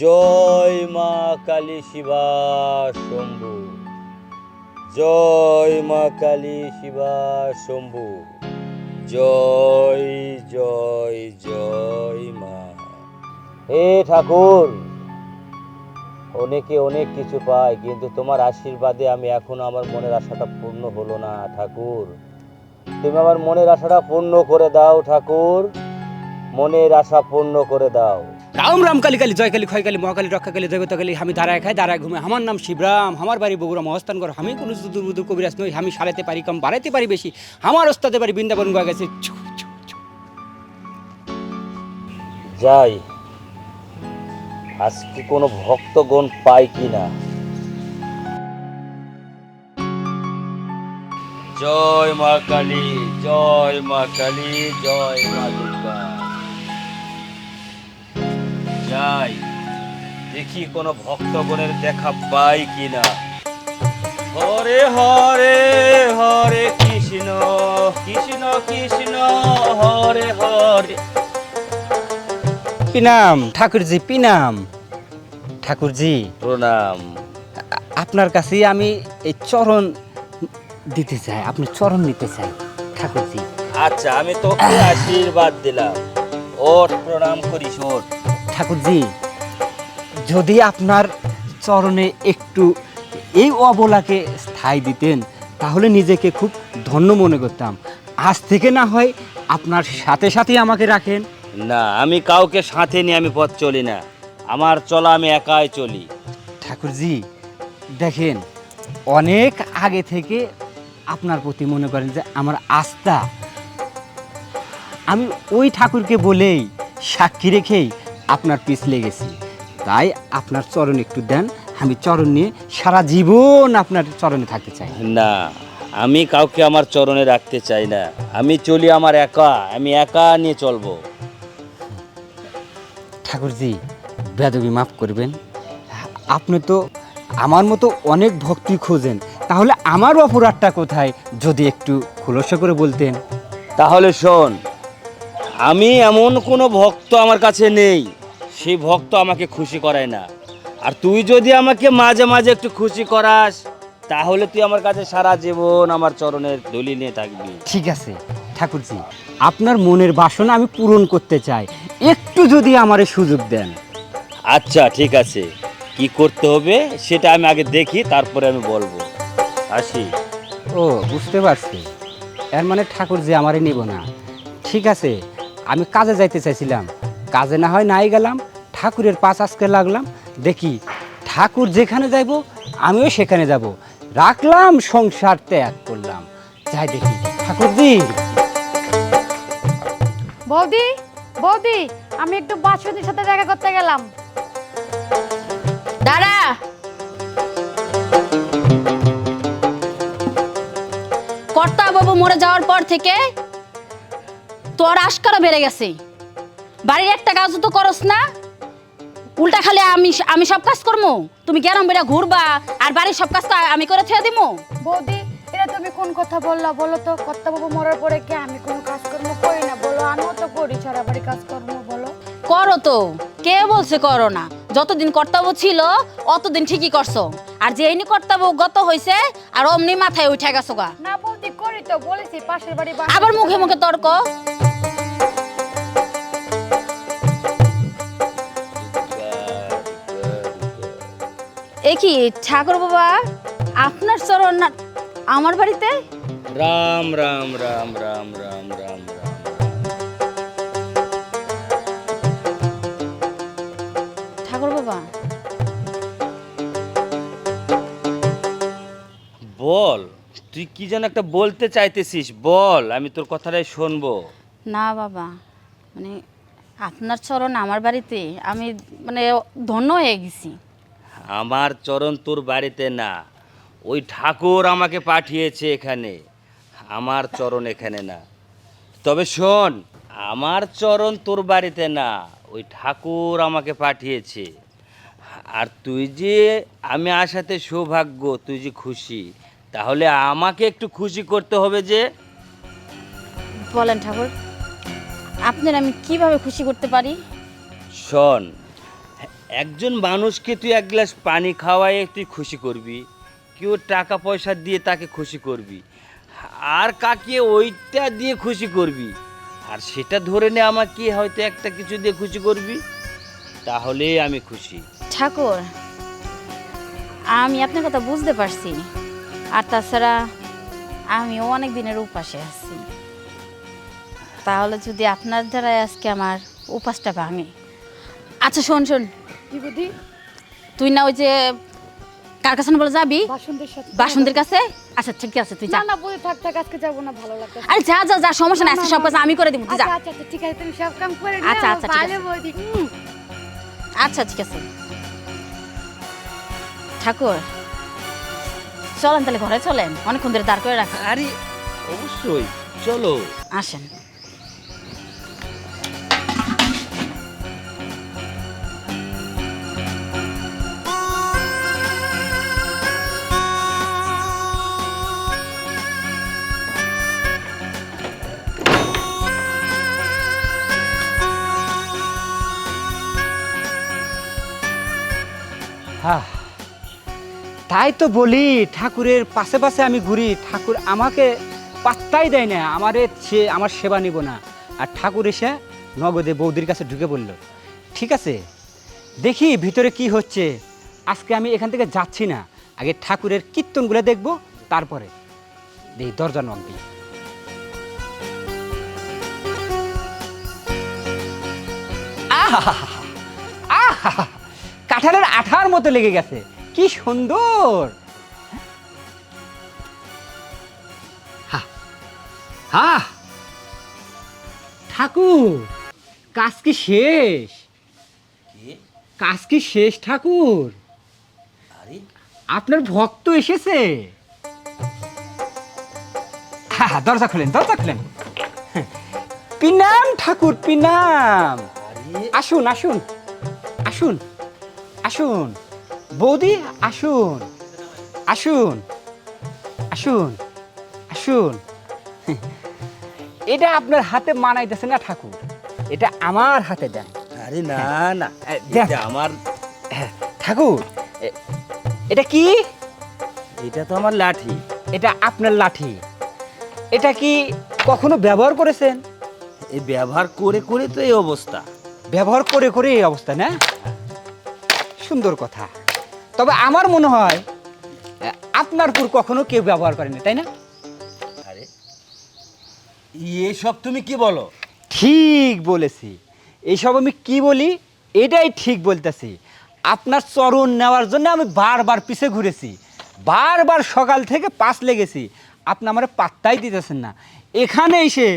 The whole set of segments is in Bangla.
জয় মা কালী শিবা শম্ভু। জয় মা কালী শিবা শম্ভু। জয় জয় জয় মা। হে ঠাকুর, অনেকে অনেক কিছু পায়, কিন্তু তোমার আশীর্বাদে আমি এখনও আমার মনের আশাটা পূর্ণ হলো না, ঠাকুর। তুমি আমার মনের আশাটা পূর্ণ করে দাও, ঠাকুর। মনের আশা পূর্ণ করে দাও। রাম রাম কালী কালী জয় কালী ক্ষয় কালী মহাকালী রক্ষা কালী দেবতা কালী আমি দাঁড়ায় খাই দাঁড়ায় ঘুমে আমার নাম শিবরাম আমার বাড়ি বগুড়া মহস্থান কর আমি কোনো দুর্বুদুর কবিরাজ নই আমি সারাতে পারি কম বাড়াইতে পারি বেশি। আমার ওস্তাতে পারি বৃন্দাবন গয়া গেছে। যাই আজকে কোনো ভক্তগণ পাই কিনা জয় মা কালী জয় মা কালী জয় মা দুর্গা। যাই। দেখি কোনো ভক্তগণের দেখা পাই কিনা। হরে হরে হরে কৃষ্ণ কৃষ্ণ কৃষ্ণ হরে হরে। পিনাম ঠাকুরজি পিনাম ঠাকুরজি প্রণাম। আপনার কাছে আমি এই চরণ দিতে চাই আপনি চরণ নিতে চাই ঠাকুরজি। আচ্ছা আমি তোকে আশীর্বাদ দিলাম। ওট প্রণাম করিস ওট ঠাকুরজি যদি আপনার চরণে একটু এই অবলাকে স্থায়ী দিতেন তাহলে নিজেকে খুব ধন্য মনে করতাম। আজ থেকে না হয় আপনার সাথে সাথেই আমাকে রাখেন। না আমি কাউকে সাথে নিয়ে আমি পথ চলি না। আমার চলা আমি একাই চলি। ঠাকুরজি দেখেন অনেক আগে থেকে আপনার প্রতি মনে করেন যে আমার আস্থা। আমি ওই ঠাকুরকে বলেই সাক্ষী রেখেই আপনার পিছ লেগেছি। তাই আপনার চরণ একটু দেন আমি চরণ নিয়ে সারা জীবন আপনার চরণে থাকতে চাই। না আমি কাউকে আমার চরণে রাখতে চাই না। আমি চলি আমার একা আমি একা নিয়ে চলবো। ঠাকুরজি বেদবি মাফ করবেন। আপনি তো আমার মতো অনেক ভক্তি খোঁজেন। তাহলে আমার অপরাধটা কোথায়? যদি একটু খুলসা করে বলতেন। তাহলে শোন আমি এমন কোনো ভক্ত আমার কাছে নেই। সেই ভক্ত আমাকে খুশি করায় না। আর তুই যদি আমাকে মাঝে মাঝে একটু খুশি করাস তাহলে তুই আমার কাছে সারা জীবন আমার চরণের দলি নিয়ে থাকবি। ঠিক আছে ঠাকুরজি আপনার মনের বাসনা আমি পূরণ করতে চাই। একটু যদি আমারে সুযোগ দেন। আচ্ছা ঠিক আছে। কি করতে হবে সেটা আমি আগে দেখি তারপরে আমি বলব। আসি। ও বুঝতে পারছি। এর মানে ঠাকুরজি আমারে নিব না। ঠিক আছে আমি কাজে যাইতে চাইছিলাম। কাজে না হয় নাই গেলাম, ঠাকুরের পাশ আজকে লাগলাম। দেখি, ঠাকুর যেখানে যাইব, আমিও সেখানে যাব। রাখলাম, সংসার ত্যাগ করলাম। যাই দেখি, ঠাকুরজি। বৌদি বৌদি, আমি একটু বাসুদির সাথে দেখা করতে গেলাম। দাঁড়া কর্তা বাবু মরে যাওয়ার পর থেকে তোর আশকারা বেড়ে গেছে। বাড়ির একটা কাজও তো করস না। উল্টা খালি আমি আমি সব কাজ করব তুমি গেরাম বেড়া ঘুরবা আর বাড়ির সব কাজ তো আমি করে ছেড়ে দিবো বৌদি এটা তুমি কোন কথা বললা বলো তো? কর্তাবাবু মরার পরে কি আমি কোনো কাজকর্ম করি না বলো? আমিও তো করি সারা বাড়ি কাজকর্ম বলো। করো তো। কে বলছে করো না? যতদিন কর্তব্য ছিল অতদিন ঠিকই করছ। আর যেইনি কর্তব্য গত হয়েছে আর অমনি মাথায় উঠে গেছো গা। না বৌদি করি তো বলেছি পাশের বাড়ি আবার মুখে মুখে তর্ক। এ কি ঠাকুর বাবা আপনার চরণ না আমার বাড়িতে? রাম রাম রাম রাম রাম রাম রাম। ঠাকুর বাবা। বল তুই কি যেন একটা বলতে চাইতেছিস বল আমি তোর কথাটাই শুনব। না বাবা মানে আপনার চরণ আমার বাড়িতে আমি মানে ধন্য হয়ে গেছি। আমার চরণ তোর বাড়িতে না। ওই ঠাকুর আমাকে পাঠিয়েছে এখানে। আমার চরণ এখানে না। তবে শোন আমার চরণ তোর বাড়িতে না ওই ঠাকুর আমাকে পাঠিয়েছে। আর তুই যে আমি আসাতে সৌভাগ্য তুই যে খুশি তাহলে আমাকে একটু খুশি করতে হবে যে। বলেন ঠাকুর আপনার আমি কীভাবে খুশি করতে পারি? শোন একজন মানুষকে তুই এক গ্লাস পানি খাওয়াই তুই খুশি করবি, কেউ টাকা পয়সা দিয়ে তাকে খুশি করবি, আর কাকে ওইটা দিয়ে খুশি করবি, আর সেটা ধরে নে আমাকে হয়তো একটা কিছু দিয়ে খুশি করবি তাহলে আমি খুশি। ঠাকুর, আমি আপনার কথা বুঝতে পারছি, আর তাছাড়া আমিও অনেক দিনের উপাসে আছি। তাহলে যদি আপনার দ্বারাই আজকে আমার উপাসটা ভাঙে। আচ্ছা শোন শোন কি বুদ্ধি? তুই না ওই যে কার কাছে বলে যাবি? বাসন্তের সাথে বাসন্তীর কাছে? আচ্ছা ঠিক আছে তুই যা। না না বুঝে থাক থাক আজকে যাব না ভালো লাগছে আরে যা যা যা সমস্যা নাই আজকে সব কাজ আমি করে দিব তুই যা। আচ্ছা আচ্ছা আচ্ছা, ঠিক আছে তুমি সব কাম করে আচ্ছা, নিও আচ্ছা, ঠিক ভালো। বৌদি আচ্ছা ঠিক আছে। ঠাকুর চলেন তাহলে ঘরে চলেন। অনেকক্ষণ ধরে দাঁড় করে রাখা। আরে অবশ্যই চলো। আসেন। তাই তো বলি, ঠাকুরের পাশে পাশে আমি ঘুরি, ঠাকুর আমাকে পাত্তাই দেয় না, আমারে সে আমার সেবা নিব না। আর ঠাকুর এসে নগদে বৌদির কাছে ঢুকে বলল, ঠিক আছে, দেখি ভিতরে কি হচ্ছে। আজকে আমি এখান থেকে যাচ্ছি না, আগে ঠাকুরের কীর্তনগুলো দেখব, তারপরে দেখি দরজা নক দিই। আহা আহা কাঁঠালের আঠার মতো লেগে গেছে। কি সুন্দর! হা, হা। ঠাকুর কাজ কি শেষ? কাজ কি শেষ ঠাকুর? আপনার ভক্ত এসেছে। হ্যাঁ হ্যাঁ, দরজা খুলেন দরজা খুলেন। পিনাম ঠাকুর পিনাম। আসুন আসুন আসুন। আসুন বৌদি আসুন আসুন আসুন আসুন। এটা আপনার হাতে মানাইতেছে না ঠাকুর এটা আমার হাতে দেন। আরে না না এটা আমার ঠাকুর এটা কি? এটা তো আমার লাঠি। এটা আপনার লাঠি। এটা কি কখনো ব্যবহার করেছেন? এই ব্যবহার করে করে তো এই অবস্থা। ব্যবহার করে করে এই অবস্থা না? সুন্দর কথা। তবে আমার মনে হয় আপনার পুর কখনো কেউ ব্যবহার করেনি তাই না? আরে এসব তুমি কি বলো? ঠিক বলেছি। এইসব আমি কি বলি? এটাই ঠিক বলতেছি। আপনার চরণ নেওয়ার জন্য আমি বারবার পিছে ঘুরেছি। বারবার সকাল থেকে পাশ লেগেছি। আপনি আমার পাত্তাই দিতেছেন না। এখানে এসে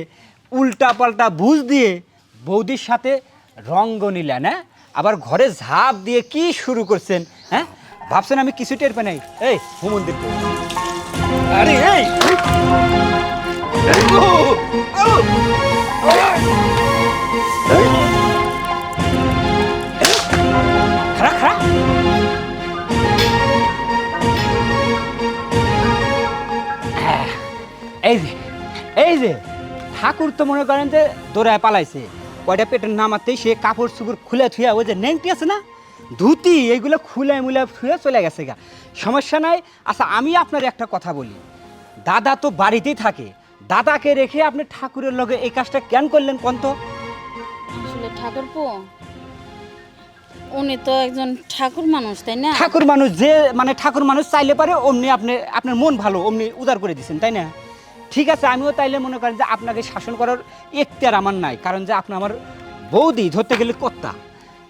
উল্টা পাল্টা বুঝ দিয়ে বৌদির সাথে রঙ্গ নিলেন হ্যাঁ? আবার ঘরে ঝাঁপ দিয়ে কি শুরু করছেন হ্যাঁ? ভাবছেন আমি কিছু টের পাই নাই। এই, হুমন্দির আরে, এই! এই যে এই যে, ঠাকুর তো মনে করেন যে দৌড়ায় পালাইছে। কয়টা পেটের নামাতেই সে কাপড় চুপড় খুলে থুয়া ওই যে নেংটি আছে না ধুতি এইগুলো খুলে মুলে থুয়ে চলে গেছে গা। সমস্যা নাই। আচ্ছা আমি আপনার একটা কথা বলি। দাদা তো বাড়িতেই থাকে। দাদাকে রেখে আপনি ঠাকুরের লগে এই কাজটা কেন করলেন কোন তো আসলে ঠাকুর উনি তো একজন ঠাকুর মানুষ তাই না? ঠাকুর মানুষ যে মানে ঠাকুর মানুষ চাইলে পারে অমনি আপনি আপনার মন ভালো অমনি উদার করে দিচ্ছেন তাই না? ঠিক আছে আমিও তাইলে মনে করেন যে আপনাকে শাসন করার এখতিয়ার আমার নাই কারণ যে আপনি আমার বৌদি ধরতে গেলে কর্তা।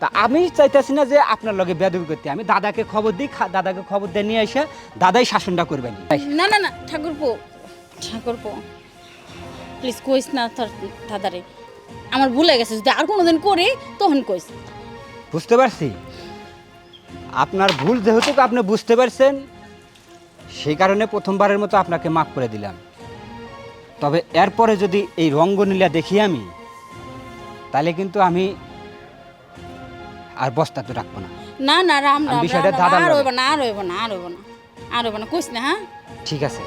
তা আমি চাইতেছি না যে আপনার লগে বেদবি করতে। আমি দাদাকে খবর দিই দাদাকে খবর দিয়ে নিয়ে এসে দাদাই শাসনটা করবেন। না না না ঠাকুর পো ঠাকুর পো প্লিজ কইস না তোর দাদারে। আমার ভুলে গেছে যদি আর কোনোদিন করি তখন কইস। বুঝতে পারছি? আপনার ভুল যেহেতু আপনি বুঝতে পারছেন সেই কারণে প্রথমবারের মতো আপনাকে মাফ করে দিলাম। তবে এরপরে যদি এই রঙ্গনীলা দেখি আমি তাহলে কিন্তু আমি আর বস্তা তো রাখব না না না রাম বিষয়টা আর। হইব না আর হইব না আর হইব না আর হইব না না হ্যাঁ ঠিক আছে।